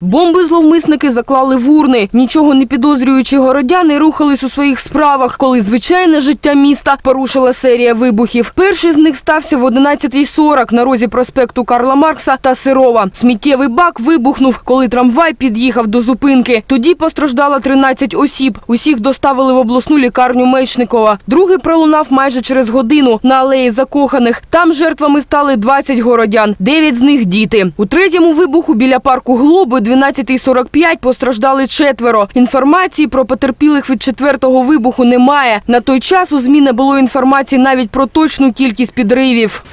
Бомби зловмисники заклали в урни. Нічого не підозрюючи городяни рухались у своїх справах, коли звичайне життя міста порушила серія вибухів. Перший з них стався в 11.40 на розі проспекту Карла Маркса та Сирова. Сміттєвий бак вибухнув, коли трамвай під'їхав до зупинки. Тоді постраждало 13 осіб. Усіх доставили в обласну лікарню Мечникова. Другий пролунав майже через годину на алеї закоханих. Там жертвами стали 20 городян, 9 з них діти. У третьому вибуху біля парку Глоби 12.45 постраждали четверо. Інформації про потерпілих від четвертого вибуху немає. На той час у ЗМІ не було інформації навіть про точну кількість підривів.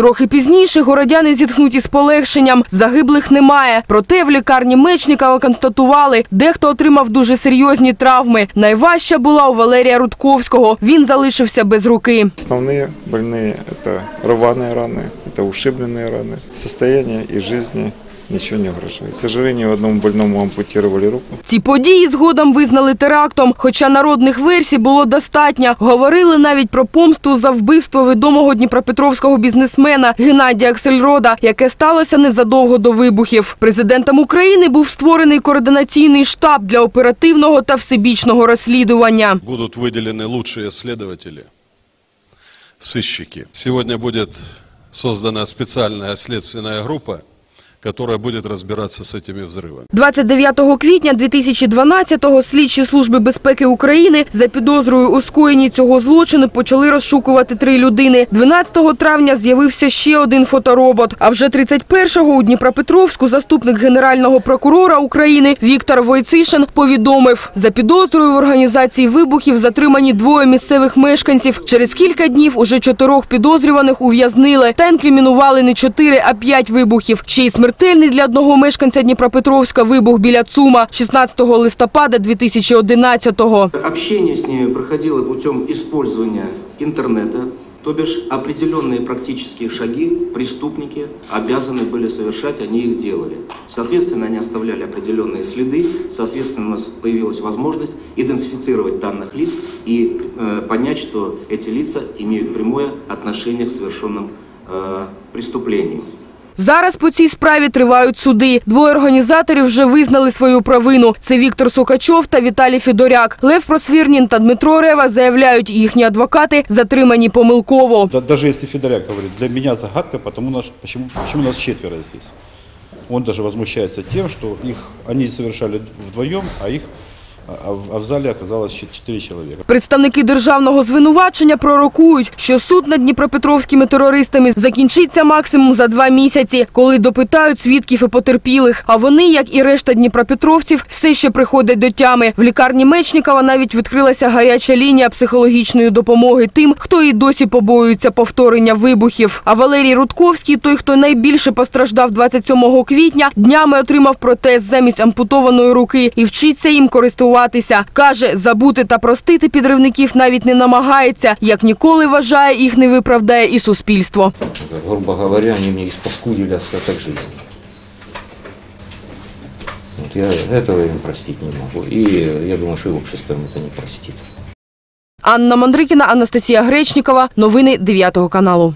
Трохи пізніше городяни зітхнуть із полегшенням. Загиблих немає. Проте в лікарні Мечникова констатували, дехто отримав дуже серйозні травми. Найважча була у Валерія Рудковського. Він залишився без руки. Основные больные – это рваные раны, это ушибленные раны. Состояние и жизни ничего не угрожает. К сожалению, одному больному ампутировали руку. Ці події згодом визнали терактом, хоча народних версій було достатньо. Говорили навіть про помсту за вбивство відомого дніпропетровського бізнесмена Геннадія Аксельрода, яке сталося незадовго до вибухів. Президентом України був створений координаційний штаб для оперативного та всебічного розслідування. Будут выделены лучшие следователи, сыщики. Сегодня будет создана специальная следственная группа, которая будет разбираться с этими взрывами. 29 квітня 2012-го слідчі служби безпеки України за підозрою у скоєнні цього злочину почали розшукувати три людини. 12 травня з'явився ще один фоторобот. А вже 31-го у Дніпропетровську заступник генерального прокурора України Віктор Войцишин повідомив, за підозрою в організації вибухів затримані двоє місцевих мешканців. Через кілька днів уже чотирьох підозрюваних ув'язнили та інкримінували не чотири, а п'ять вибухів. Ще й смертельний для одного мешканця Дніпропетровська вибух біля ЦУМа 16 листопада 2011-го. Общение с ними проходило путем интернета, то бишь определенные практические шаги преступники обязаны были совершать, они их делали. Соответственно, они оставляли определенные следы, соответственно, у нас появилась возможность идентифицировать данных лиц и э, понять, что эти лица имеют прямое отношение к совершенным э, преступлениям. Зараз по цій справі тривають суди. Двоє організаторів вже визнали свою провину. Це Віктор Сокачов та Віталій Федоряк. Лев Просвірнін та Дмитро Рева заявляють, їхні адвокати затримані помилково. Даже если Федоряк говорит, для меня загадка, потому нас, почему нас четверо здесь. Он даже возмущается тем, что их они совершали вдвоем, а их а, в- зале оказалось чет- четыре человека. Представники державного звинувачення пророкують, що суд над дніпропетровськими терористами закінчиться максимум за два місяці, коли допитають свідків і потерпілих. А вони, як і решта дніпропетровців, все ще приходять до тями. В лікарні Мечникова навіть відкрилася гаряча лінія психологічної допомоги тим, хто і досі побоюється повторення вибухів. А Валерій Рудковський, той, хто найбільше постраждав 27 квітня, днями отримав протез замість ампутованої руки і вчиться їм користуватися. Каже, забути та простити підривників навіть не намагається, як ніколи вважає, їх не виправдає і суспільство. грубо говоря, они мне испаскудили остаток жизни. Вот я этого им простить не могу. И я думаю, что и общество им это не простит. Анна Мандрикіна, Анастасія Гречнікова. Новини 9 каналу.